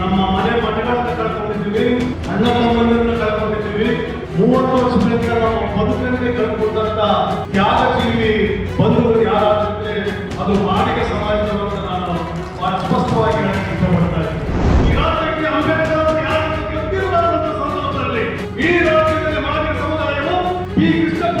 ನಮ್ಮ ಮನೆ ಮಠಗಳನ್ನ ಕಳ್ಕೊಂಡಿದ್ದೀವಿ ಅಣ್ಣ ತಮ್ಮಂದಿರನ್ನ ಕಳ್ಕೊಂಡಿದ್ದೀವಿ, ಮೂವತ್ತು ವರ್ಷಗಳಿಂದ ನಮ್ಮ ಬದುಕನ್ನೇ ಕಳ್ಕೊಂಡಂತ ತ್ಯಾಗ ಜೀವಿ ಬಂಧುಗಳು ಯಾರಾಗುತ್ತೆ ಅದು ಮಾಡಿಗೆ ಸಮಾಜದವರು ನಾನು ಅಸ್ಪಷ್ಟವಾಗಿ ಸ್ಪಷ್ಟವಾಗಿ ಹೇಳಕ್ಕೆ ಇಷ್ಟಪಡ್ತಾ ಇದ್ದೀನಿ. ಈ ರಾಜ್ಯದಲ್ಲಿ ಮಾಡಿ ಸಮುದಾಯವು ಈ ಕೃಷ್ಣಪ್ಪ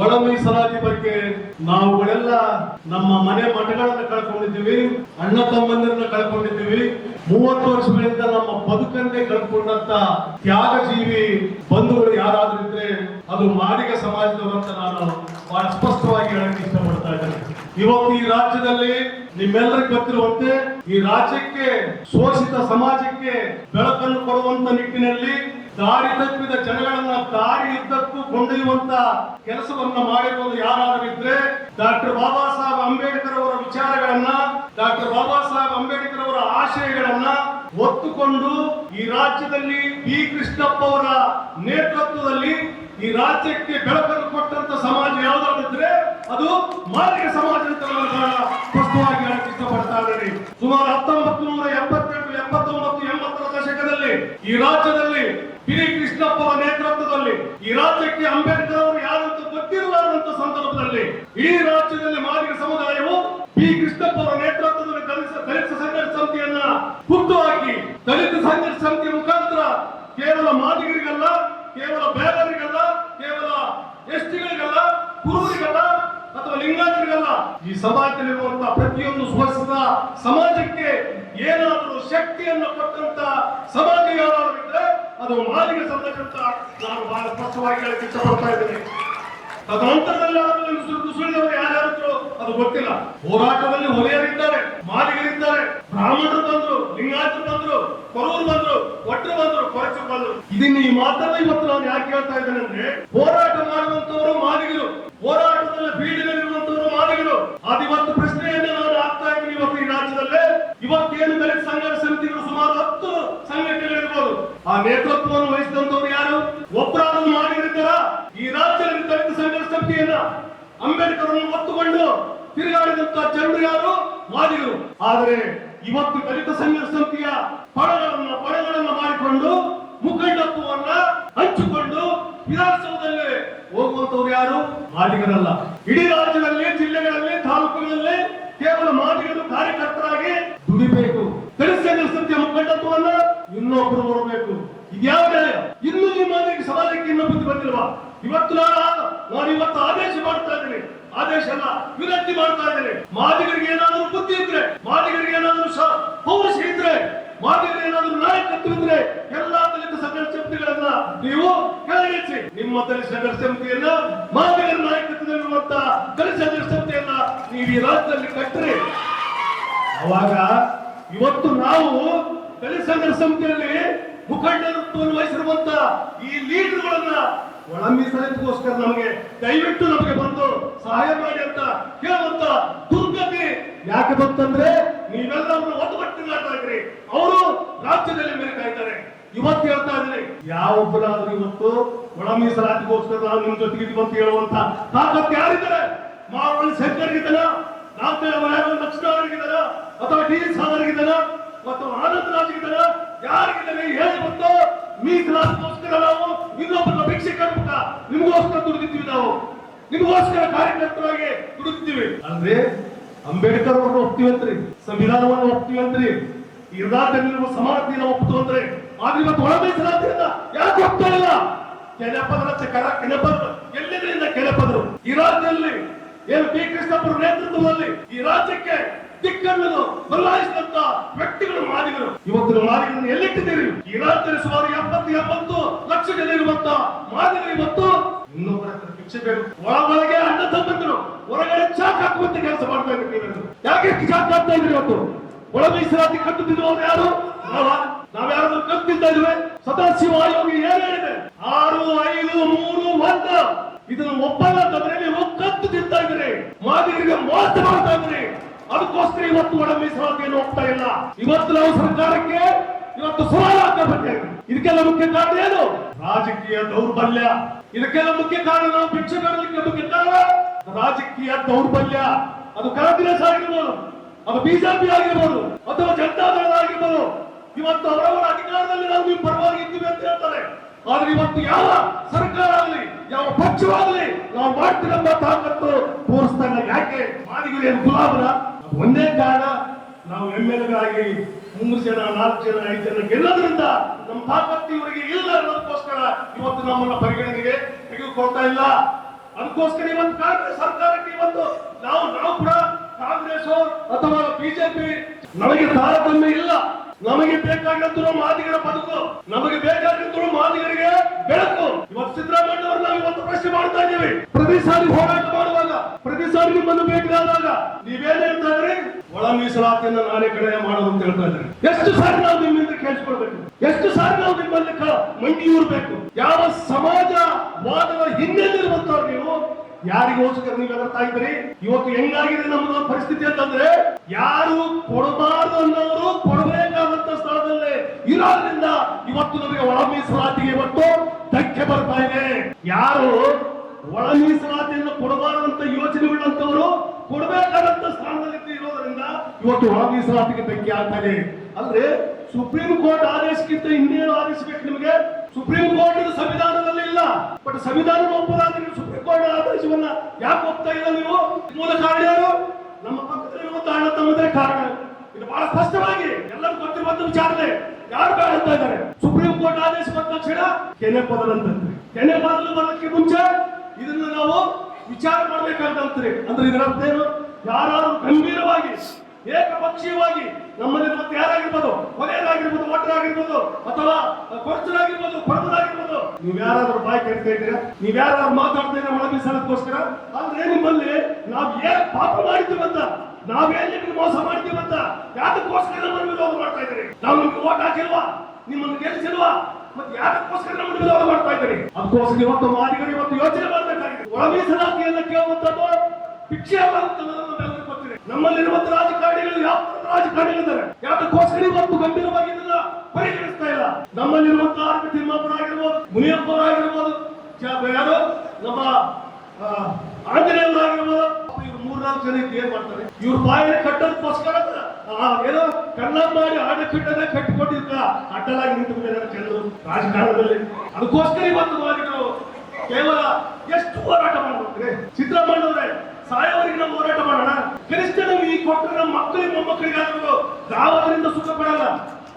ಒಳ ಮೀಸಲಾತಿ ಬಗ್ಗೆ ನಾವುಗಳೆಲ್ಲ ನಮ್ಮ ಮನೆ ಮಠಗಳನ್ನ ಕಳ್ಕೊಂಡಿದ್ದೀವಿ, ಅಣ್ಣ ತಮ್ಮಂದಿರನ್ನ ಕಳ್ಕೊಂಡಿದ್ದೀವಿ. ಮೂವತ್ತು ವರ್ಷಗಳಿಂದ ನಮ್ಮ ಬದುಕನ್ನೇ ಕಳ್ಕೊಂಡಂತ ತ್ಯಾಗ ಜೀವಿ ಬಂಧುಗಳು ಯಾರಾದ್ರೂ ಇದ್ರೆ ಅದು ಮಾದಿಗ ಸಮಾಜದವರು ಅಂತ ನಾನು ಬಹಳ ಸ್ಪಷ್ಟವಾಗಿ ಹೇಳಕ್ಕೆ ಇಷ್ಟಪಡ್ತಾ ಇದ್ದೇನೆ. ಇವತ್ತು ಈ ರಾಜ್ಯದಲ್ಲಿ ನಿಮ್ಮೆಲ್ಲರಿಗೂ ಗೊತ್ತಿರುವಂತೆ ಈ ರಾಜ್ಯಕ್ಕೆ ಶೋಷಿತ ಸಮಾಜಕ್ಕೆ ಬೆಳಕನ್ನು ಕೊಡುವಂತ ನಿಟ್ಟಿನಲ್ಲಿ ದಾರಿ ತಪ್ಪಿದ ಜನಗಳನ್ನ ದಾರಿ ಇದ್ದಕ್ಕೂ ಕೊಂಡೊಯ್ಯುವಂತ ಕೆಲಸವನ್ನ ಮಾಡಿರುವುದು ಯಾರಾದರೂ ಇದ್ರೆ ಡಾಕ್ಟರ್ ಬಾಬಾ ಸಾಹೇಬ್ ಅಂಬೇಡ್ಕರ್ ಅವರ ವಿಚಾರಗಳನ್ನ, ಡಾಕ್ಟರ್ ಬಾಬಾ ಸಾಹೇಬ್ ಅಂಬೇಡ್ಕರ್ ಅವರ ಆಶಯಗಳನ್ನ ಒತ್ತುಕೊಂಡು ಈ ರಾಜ್ಯದಲ್ಲಿ ಬಿ ಕೃಷ್ಣಪ್ಪ ಅವರ ನೇತೃತ್ವದಲ್ಲಿ ಈ ರಾಜ್ಯಕ್ಕೆ ಬೆಳಕನ್ನು ಕೊಟ್ಟಂತ ಸಮಾಜ ಯಾವ್ದಾದ್ರೆ ಅದು ಮಾದರಿ ಸಮಾಜ ಅಂತ ಸ್ಪಷ್ಟವಾಗಿ ಇಷ್ಟಪಡ್ತಾ ಇದ್ದೀನಿ. ಸುಮಾರು ಹತ್ತೊಂಬತ್ತು ನೂರ ಎಪ್ಪತ್ತೆಂಟು, ಎಪ್ಪತ್ತೊಂಬತ್ತು, ಎಂಬತ್ತರ ದಶಕದಲ್ಲಿ ಈ ರಾಜ್ಯದಲ್ಲಿ ಬಿ ಕೃಷ್ಣಪ್ಪ ಅವರ ನೇತೃತ್ವದಲ್ಲಿ ಈ ರಾಜ್ಯಕ್ಕೆ ಅಂಬೇಡ್ಕರ್ ಅವರು ಯಾರು ಅಂತ ಗೊತ್ತಿರಲಾರದಂತ ಸಂದರ್ಭದಲ್ಲಿ ಇಡೀ ರಾಜ್ಯದಲ್ಲಿ ಮಾದಿಗ ಸಮುದಾಯವು ಬಿ ಕೃಷ್ಣಪ್ಪ ಅವರ ನೇತೃತ್ವದಲ್ಲಿ ದಲಿತ ದಲಿತ ಸಂಘರ್ಷ ಸಮಿತಿಯನ್ನ ಹುಟ್ಟುಹಾಕಿ ದಲಿತ ಸಂಘರ್ಷ ಸಮಿತಿಯ ಮುಖಾಂತರ ಕೇವಲ ಮಾದಿಗರಿಗಲ್ಲ ಕೇವಲ ಬೇಗರಿಗಲ್ಲ ಕೇವಲ ಕುರುಬರಿಗಲ್ಲ ಅಥವಾ ಲಿಂಗಾಯತರಿಗಲ್ಲ ಈ ಸಮಾಜದಲ್ಲಿರುವಂತಹ ಪ್ರತಿಯೊಂದು ಸ್ವಸ್ಥ ಸಮಾಜಕ್ಕೆ ಏನಾದರೂ ಶಕ್ತಿಯನ್ನು ಕೊಟ್ಟಂತ ಸಮಾಜ ಯಾರಾದರೂ ಇದ್ರೆ ಅದು ಮಾಲಿಗ ಸಮಾಜ ಅಂತ ನಾನು ಬಹಳ ಸ್ಪಷ್ಟವಾಗಿ ಹೇಳಕ್ಕೆ ಇಷ್ಟಪಡ್ತಾ ಇದ್ದೇನೆ. ತದನಂತರದಲ್ಲಿ ಸುಳಿದವರು ಯಾರ್ಯಾರಿದ್ರು ಅದು ಗೊತ್ತಿಲ್ಲ. ಹೋರಾಟದಲ್ಲಿ ಹೊಲೆಯರಿದ್ದಾರೆ ಮಾದಿಗರಿದ್ದಾರೆ ಬ್ರಾಹ್ಮಣರು ಬಂದ್ರು, ಲಿಂಗಾಯತರು ಬಂದ್ರು, ಕೊರೂರು ಬಂದ್ರು ಒಟ್ಟರು ಬಂದ್ರು, ಕೊರಚರು ಬಂದ್ರು. ಇದನ್ನ ಈ ಮಾತನ್ನ ಇವತ್ತು ನಾನು ಯಾಕೆ ಹೇಳ್ತಾ ಇದ್ದೇನೆ ಅಂದ್ರೆ, ಹೋರಾಟ ಮಾಡುವಂತವರು ಮಾದಿಗರು. ಹೋರಾಟದಲ್ಲಿ ಬೀಡಿನಲ್ಲಿರುವಂತವರು ಮಾದಿಗರು. ಅದಿವತ್ತು ಪ್ರಶ್ನೆಯನ್ನೇ ನಾನು ಆಗ್ತಾ ಇದ್ದೀನಿ ಇವತ್ತು ಈ ರಾಜ್ಯದಲ್ಲೇ. ಇವತ್ತೇನು ದಲಿತ ಸಂಘರ್ಷ ಸಮಿತಿಗಳು ಸುಮಾರು ಹತ್ತು ಸಂಘಟನೆಗಳಿರ್ಬೋದು. ಆ ನೇತೃತ್ವವನ್ನು ವಹಿಸಿದಂತವ್ರು ಯಾರು ಒಬ್ಬರಾದ್ರೂ ಮಾಡಿರ್ತಾರ ಈ ರಾಜ್ಯದಲ್ಲಿ ದಲಿತ ಸಂಘರ್ಷ ಸಮಿತಿಯನ್ನ ಅಂಬೇಡ್ಕರ್ ಅನ್ನು ಒತ್ತುಕೊಂಡು ತಿರುಗಾಡಿದಂತ ಜನರು ಮಾದಿಗರು ಆದರೆ ಇವತ್ತು ದಲಿತ ಸಂಘ ಸಮಿತಿಯ ಪಡಗಳನ್ನು, ಪಡೆಗಳನ್ನು ಮಾಡಿಕೊಂಡು ಮುಖಂಡತ್ವವನ್ನ ಹಂಚಿಕೊಂಡು ವಿಧಾನಸೌಧದಲ್ಲಿ ಹೋಗುವಂತವ್ರು ಯಾರು? ಮಾದಿಗರಲ್ಲ. ಇಡೀ ರಾಜ್ಯದಲ್ಲಿ, ಜಿಲ್ಲೆಗಳಲ್ಲಿ, ತಾಲೂಕುಗಳಲ್ಲಿ ಕೇವಲ ಮಾದಿಗರು ಕಾರ್ಯಕರ್ತರಾಗಿ ದುಡಿಬೇಕು. ದಲಿತ ಸಂಘ ಸಮಿತಿಯ ಮುಖಂಡತ್ವವನ್ನ ಇನ್ನೊಬ್ರು ನೋಡಬೇಕು. ಇದ್ಯಾವ? ಇನ್ನು ಈ ಸಮಾಜಕ್ಕೆ ಇನ್ನೂ ಬುದ್ಧಿ ಬಂದಿಲ್ವಾ? ಇವತ್ತು ನಾನು ನಾನು ಇವತ್ತು ಆದೇಶ ಮಾಡ್ತಾ ಇದ್ದೀನಿ. ಆದೇಶ ಅಲ್ಲ, ವಿನಂತಿ ಮಾಡ್ತಾ ಇದ್ದೀನಿ. ಮಾದಿಗರಿಗೆ ಏನಾದರೂ ಬುದ್ಧಿ ಇದ್ರೆ ಮಾದಿಗರಿಗೆ ಏನಾದರೂ ಸ- ಪೌರುಷ ಇದ್ರೆ ಮಾದಿಗರಿಗೆ ಏನಾದರೂ ನಾಯಕತ್ವ ಇದ್ರೆ ಎಲ್ಲಾ ದಲಿತ ಸಂಘರ್ಷ ನೀವು ಕೆಳಗಿಳಿಸಿ. ನಿಮ್ಮ ದಲಿತ ಸಂಘರ್ಷ ಸಮಿತಿಯನ್ನ ಮಾದರಿ ನಾಯಕತ್ವದಲ್ಲಿರುವಂತ ದಲಿತ ಸಂಘರ್ಷ ಸಮಿತಿಯನ್ನ ನೀವು ಈ ರಾಜ್ಯದಲ್ಲಿ ಕಟ್ಟ್ರಿ. ಅವಾಗ ಇವತ್ತು ನಾವು ದಲಿತ ಸಂಘರ್ಷ ಸಮಿತಿಯಲ್ಲಿ ಮುಖಂಡತ್ವವನ್ನು ವಹಿಸಿರುವಂತ ಈ ಲೀಡರ್ಗಳನ್ನ ಒಳ ಮೀಸಲಿಗೋಸ್ಕರ ನಮಗೆ ದಯವಿಟ್ಟು ನಮಗೆ ಬಂದು ಸಹಾಯ ಮಾಡಿ ಅಂತ ದುರ್ಗತಿ ಯಾಕೆ ಬಂತಂದ್ರೆ ನೀವೆಲ್ಲ ಒಂದು ಇದ್ರಿ ಅವರು ರಾಜ್ಯದಲ್ಲಿ ಮೇಲೆ ಇವತ್ತು ಹೇಳ್ತಾ ಇದ್ದೀನಿ ಯಾವೊಬ್ಬರಾದ್ರೂ ಇವತ್ತು ಒಳ ಮೀಸಲಾತಿಗೋಸ್ಕರ ನಾವು ನಿಮ್ ಜೊತೆಗೆ ಇವತ್ತು ಹೇಳುವಂತ ತಾಕತ್ ಯಾರಿದ್ದಾರೆ? ಮಾವಳ್ಳಿ ಶಂಕರ್ಗಿದ್ದಾನ ಲಕ್ಷ್ಮಣ ಅವರಿಗಿದ್ದಲ್ಲ ಅಥವಾ ಡಿ ಸಾಗರ್ಗಿದ್ದಾನ ಮತ್ತು ಆನಂದ ರಾಜ್ಗಿದ್ದಾನ ಯಾರಿಗಿದ್ದಾನೆ ಹೇಳಿ ಬಂತು? ಮೀಸಲಾತಿಗೋಸ್ಕರ ನಾವು ಇನ್ನೊಬ್ಬರ ಭಿಕ್ಷೆ ಕಟ್ಬಿಟ್ಟ. ನಿಮಗೋಸ್ಕರ ದುಡಿದಿದ್ದೀವಿ ನಾವು. ನಿಮಗೋಸ್ಕರ ಕಾರ್ಯಕರ್ತರಾಗಿ ದುಡಿದಿದ್ದೀವಿ. ಅಂದ್ರೆ ಅಂಬೇಡ್ಕರ್ ಅವ್ರನ್ನ ಒಪ್ತೀವಂತ್ರಿ ಸಂವಿಧಾನವನ್ನು ಒಪ್ತೀವಂತ್ರಿ ಈ ರಾಜ್ಯದಲ್ಲಿರುವ ಸಮಾನತೆಯನ್ನು ಒಪ್ಪುತ್ತಂದ್ರೆ ಆದ್ರೆ ಇವತ್ತು ಒಳ ಯಾಕೆ ಒಪ್ತಾ ಇಲ್ಲ. ಕೆಳಪದರ ಕರ ಕೆಲಪದ್ರು ಎಲ್ಲಿದ್ರಿಂದ ಕೆಳಪದರು ಈ ರಾಜ್ಯದಲ್ಲಿ ಏನು ಬಿ ಕೃಷ್ಣಪ್ಪರ ನೇತೃತ್ವದಲ್ಲಿ ಈ ರಾಜ್ಯಕ್ಕೆ ದಿಕ್ಕನ್ನು ಬದಲಾಯಿಸಿದಂತ ವ್ಯಕ್ತಿಗಳು ಮಾದಿಗಳು ಇವತ್ತಿನ ಮಾದಿಗರನ್ನು ಎಲ್ಲಿಟ್ಟಿದ್ದೀರಿ? ರಾಜ್ಯದಲ್ಲಿ ಸುಮಾರು ಎಪ್ಪತ್ತು ಎಂಬತ್ತು ಲಕ್ಷ ಜನ ಇರುವಂತ ಮಾದಿಗರು ಇವತ್ತು ಇನ್ನೊಬ್ಬರ ಭಿಕ್ಷೆ ಬೇಕು. ಒಳ ಒಳಗೆ ಅಣ್ಣ ತಮ್ಮಂದಿರು, ಹೊರಗಡೆ ಚಾಕ್ ಹಾಕುವಂತ ಕೆಲಸ ಮಾಡ್ತಾ ಇದ್ದೀರಿ ನೀವೆಲ್ಲರೂ. ಯಾಕೆ ಚಾಕ್ ಹಾಕ್ತಾ ಇದ್ರಿ ಇವತ್ತು? ಒಳ ಮೀಸಲಾತಿ ಕಟ್ಟುತ್ತಿರುವವರು ಯಾರು? ನಾವ. ನಾವ್ಯಾರಾದ್ರೂ ಕಟ್ಟಿದ್ದ ಇದ್ವಿ ಸದಾಶಿವ ಆಯೋಗ ಏನ್ ಹೇಳಿದೆ? ಆರು, ಐದು, ಮೂರು, ಒಂದು. ಇದನ್ನು ಒಪ್ಪಲ್ಲ ಅಂತಂದ್ರೆ ನೀವು ಕತ್ತು ತಿಂತಾ ಇದ್ರಿ ಮಾದಿಗರಿಗೆ ಮೋಸ ಮಾಡ್ತಾ ಇದ್ರಿ ಅದಕ್ಕೋಸ್ಕರ ಇವತ್ತು ಒಳ ಮೀಸಲಾತಿಯನ್ನು ಹೋಗ್ತಾ ಇಲ್ಲ. ಇವತ್ತು ನಾವು ಸರ್ಕಾರಕ್ಕೆ ಇವತ್ತು ಸವಾಲು ಹಾಕಬೇಕು ಇದಕ್ಕೆಲ್ಲ ಮುಖ್ಯ ಕಾರಣ ಏನು? ರಾಜಕೀಯ ದೌರ್ಬಲ್ಯ. ಇದಕ್ಕೆಲ್ಲ ಮುಖ್ಯ ಕಾರಣ ನಾವು ಭಿಕ್ಷೆ ಬರಲಿಕ್ಕೆ ಮುಖ್ಯ ಕಾರಣ? ರಾಜಕೀಯ ದೌರ್ಬಲ್ಯ. ಅದು ಕಾಂಗ್ರೆಸ್ ಆಗಿರ್ಬೋದು, ಅದು ಬಿಜೆಪಿ ಆಗಿರ್ಬೋದು, ಅಥವಾ ಜನತಾದಳ ಆಗಿರ್ಬೋದು. ಇವತ್ತು ಅವರವರ ಅಧಿಕಾರದಲ್ಲಿ ನಾವು ಪರವಾಗಿ ಇದ್ದೀವಿ ಅಂತ ಹೇಳ್ತಾರೆ. ಆದ್ರೆ ಇವತ್ತು ಯಾವ ಸರ್ಕಾರ ಆಗಲಿ, ಯಾವ ಪಕ್ಷವಾಗಲಿ ನಾವು ಮಾಡ್ತೀರಂಬ ತಾಕತ್ತು ತೋರಿಸ್ತಾ ಇಲ್ಲ ಯಾಕೆ? ಮಾಡಿಗಿರಿ ಏನು ಗುಲಾಬರ ಒಂದೇ ಕಾರಣ ನಾವು ಎಂ ಎಲ್ ಎಗಳಾಗಿ ಮೂರು ಜನ, ನಾಲ್ಕು ಜನ, ಐದು ಜನ ಗೆಲ್ಲೋದ್ರಿಂದ ನಮ್ಮ ತಾಕತ್ತು ಇವರಿಗೆ ಇಲ್ಲ ಅನ್ನೋದಕ್ಕೋಸ್ಕರ ಇವತ್ತು ನಮ್ಮನ್ನ ಪರಿಗಣನೆಗೆ ತೆಗೆದುಕೊಳ್ತಾ ಇಲ್ಲ. ಅದಕ್ಕೋಸ್ಕರ ಇವತ್ತು ಕಾಂಗ್ರೆಸ್ ಸರ್ಕಾರಕ್ಕೆ ಇವತ್ತು ನಾವು ನಾವು ಕೂಡ ಕಾಂಗ್ರೆಸ್ ಅಥವಾ ಬಿಜೆಪಿ ನಮಗೆ ತಾರತಮ್ಯ ಇಲ್ಲ. ನಮಗೆ ಬೇಕಾಗಿದ್ದು ಮಾದಿಗರ ಬದುಕು, ನಮಗೆ ಬೇಕಾಗಿದ್ದು ಮಾದಿಗರಿಗೆ ಬೆಳಕು. ಇವತ್ತು ಸಿದ್ದರಾಮಯ್ಯ ನಾವು ಇವತ್ತು ಪ್ರಶ್ನೆ ಮಾಡ್ತಾ ಇದ್ದೀವಿ. ಪ್ರತಿ ಸಾರಿ ಹೋರಾಟ ಸಾರಿ ನಿಮ್ಮನ್ನು ಭೇಟಿಯಾದಾಗ ನೀವೇನ್ ಹೇಳ್ತಾ ಇದ್ರಿ ಒಳ ಮೀಸಲಾತಿಯನ್ನ ನಾನೇ ಕಡೆ ಮಾಡೋದು ಅಂತ ಹೇಳ್ತಾ ಇದ್ರಿ ಎಷ್ಟು ಸಾರಿ ನಾವು ನಿಮ್ಮಿಂದ ಕೇಳಿಸ್ಕೊಳ್ಬೇಕು? ಎಷ್ಟು ಸಾರಿ ನಾವು ನಿಮ್ಮಲ್ಲಿ ಮಂಡಿ ಊರ್ಬೇಕು? ಯಾವ ಸಮಾಜ ವಾದದ ಹಿನ್ನೆಲೆಯಿರುವಂತವ್ರು ನೀವು? ಯಾರಿಗೋಸ್ಕರ ನೀವು ಎದುರ್ತಾ ಇದ್ರಿ ಇವತ್ತು ಹೆಂಗಾಗಿದೆ ನಮ್ಮ ಪರಿಸ್ಥಿತಿ ಅಂತಂದ್ರೆ, ಯಾರು ಕೊಡಬಾರದು ಅನ್ನೋರು ಕೊಡಬೇಕಾದಂತ ಸ್ಥಳದಲ್ಲೇ ಇರೋದ್ರಿಂದ ಇವತ್ತು ನಮಗೆ ಒಳ ಮೀಸಲಾತಿಗೆ ಇವತ್ತು ಧಕ್ಕೆ ಬರ್ತಾ ಇದೆ. ಯಾರು ಒಳ ಮೀಸಲಾತಿಯನ್ನು ಕೊಡಬಾರದಂತ ಯೋಚನೆ ಉಳ್ಳಂತವರು ಕೊಡಬೇಕಾದಂತ ಸ್ಥಾನದಲ್ಲಿ ಇರೋದ್ರಿಂದ ಇವತ್ತು ಒಳ ಮೀಸಲಾತಿಗೆ ಧಕ್ಕೆ ಆಗ್ತಾ ಇದೆ ಅಂದ್ರೆ ಸುಪ್ರೀಂ ಕೋರ್ಟ್ ಆದೇಶಕ್ಕಿಂತ ಇನ್ನೇನು ಆದೇಶಬೇಕು ನಿಮಗೆ? ಸುಪ್ರೀಂ ಕೋರ್ಟ್ ಇದು ಸಂವಿಧಾನದಲ್ಲಿ ಇಲ್ಲ. ಬಟ್ ಸಂವಿಧಾನ ಒಪ್ಪದಾದ್ರೆ ನೀವು ಸುಪ್ರೀಂ ಕೋರ್ಟ್ ಆದೇಶವನ್ನ ಯಾಕೆ ಒಪ್ತಾ ಇಲ್ಲ ನೀವು? ಮೂಲ ಕಾರಣ ಯಾರು? ನಮ್ಮ ಪಕ್ಕದಲ್ಲಿರುವಂತ ಅಣ್ಣ ತಮ್ಮದೇ ಕಾರಣ. ಇದು ಬಹಳ ಸ್ಪಷ್ಟವಾಗಿ ಎಲ್ಲರೂ ಗೊತ್ತಿರುವಂತ ವಿಚಾರನೆ ಯಾರು ಅಂತ ಇದ್ದಾರೆ? ಸುಪ್ರೀಂ ಕೋರ್ಟ್ ಆದೇಶ ಬಂದ ತಕ್ಷಣ ಕೆನೆ ಅಂತಂದ್ರೆ ಕೆನೆ ಪದಲು ಬರೋದಕ್ಕೆ ಮುಂಚೆ ಇದನ್ನ ನಾವು ವಿಚಾರ ಮಾಡ್ಬೇಕಂತಂತ್ರಿ ಅಂದ್ರೆ ಇದರ ಅರ್ಥ ಏನು? ಯಾರು ಗಂಭೀರವಾಗಿ, ಏಕಪಕ್ಷೀಯವಾಗಿ ನಮ್ಮಲ್ಲಿ ಮತ್ತೆ ಯಾರಾಗಿರ್ಬೋದು? ಕೊನೆಯದಾಗಿರ್ಬೋದು ಒಟ್ಟರಾಗಿರ್ಬೋದು ಅಥವಾ ಕೊರಚರಾಗಿರ್ಬೋದು ಕೊಡದರಾಗಿರ್ಬೋದು ನೀವ್ ಯಾರಾದ್ರೂ ಬಾಯಿ ಕೇಳ್ತಾ ಇದ್ದೀರಾ? ನೀವ್ ಯಾರಾದ್ರೂ ಮಾತಾಡ್ತಾ ಇದ್ರೆ ಒಳ ಸಲಕ್ಕೋಸ್ಕರ ಅಂದ್ರೆ ನಿಮ್ಮಲ್ಲಿ ನಾವ್ ಏನ್ ಪಾಪ ಮಾಡಿದ್ದೀವಂತ ನಾವೇ ನಿಮ್ಗೆ ಮೋಸ ಮಾಡ್ತೀವಂತ ಯಾತಕ್ಕೋಸ್ಕರ ನಮ್ಮನ್ನು ವಿರೋಧ ಮಾಡ್ತಾ ಇದ್ದೀರಿ? ನಾವು ನಿಮ್ಗೆ ಓಟ್ ಹಾಕಿಲ್ವಾ? ನಿಮ್ಮನ್ನು ಗೆಲ್ಸಿಲ್ವಾ ಮತ್ತೆ ಯಾತಕ್ಕೋಸ್ಕರ ನಮ್ಮನ್ನು ವಿರೋಧ ಮಾಡ್ತಾ ಇದ್ದೀರಿ? ಅದಕ್ಕೋಸ್ಕರ ಇವತ್ತು ಮಾದಿಗರು ಇವತ್ತು ಯೋಚನೆ ಮೀಸಲಾತಿಯನ್ನ ಕೇಳುವಂತದ್ದು ಭಿಕ್ಷೆ ಅನ್ನೋದನ್ನ ಗೊತ್ತಿದೆ ನಮ್ಮಲ್ಲಿರುವಂತ ರಾಜಕಾರಣಿಗಳು ಯಾವ ರಾಜಕಾರಣಿಗಳಿದ್ದಾರೆ? ಯಾತಕ್ಕೋಸ್ಕರ ಇವತ್ತು ಗಂಭೀರವಾಗಿ ಇದನ್ನ ಪರಿಗಣಿಸ್ತಾ ಇಲ್ಲ. ನಮ್ಮಲ್ಲಿರುವಂತ ಆರ್ ಪಿ ತಿಮ್ಮಾಪುರಾಗಿರ್ಬೋದು ಮುನಿಯಪ್ಪರಾಗಿರ್ಬೋದು ಯಾರು? ನಮ್ಮ ಆಂಜನೇಯರಾಗಿರ್ಬೋದು ಇವ್ರು ಮೂರ್ನಾಲ್ಕು ಜನ ಏನ್ ಮಾಡ್ತಾರೆ? ಇವ್ರ ಬಾಯಿನ ಕಟ್ಟೋದಕ್ಕೋಸ್ಕರ ಏನೋ ಕಣ್ಣ ಮಾಡಿ ಆಡ ಕಟ್ಟದ ಕಟ್ಟಿಕೊಟ್ಟಿದ್ದ ಅಡ್ಡಲಾಗಿ ನಿಂತು ಚಂದ್ರು ರಾಜಕಾರಣದಲ್ಲಿ. ಅದಕ್ಕೋಸ್ಕರ ಇವತ್ತು ಕೇವಲ ಎಷ್ಟು ಹೋರಾಟ ಮಾಡ್ಬೇಕ್ರಿ ಸಿದ್ದರಾಮಯ್ಯವ್ರೆ ಸಾಯೋವರೆಗೆ ನಾವು ಹೋರಾಟ ಮಾಡೋಣ. ಕನಿಷ್ಠ ನಾವು ಈ ಕೊಟ್ಟರೆ ನಮ್ಮ ಮಕ್ಕಳಿಗೆ ಮೊಮ್ಮಕ್ಕಳಿಗಾದ್ರು ನಾವದರಿಂದ ಸುಖ ಪಡಲ್ಲ.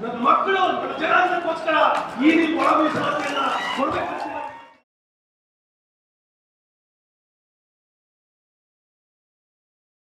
ನನ್ನ ಮಕ್ಕಳು, ನನ್ನ ಜನಾಂಗಕ್ಕೋಸ್ಕರ ಈ ರೀತಿ ಒಳ ಮೀಸಲಾತಿಯನ್ನ ಕೊಡ್ಬೇಕು.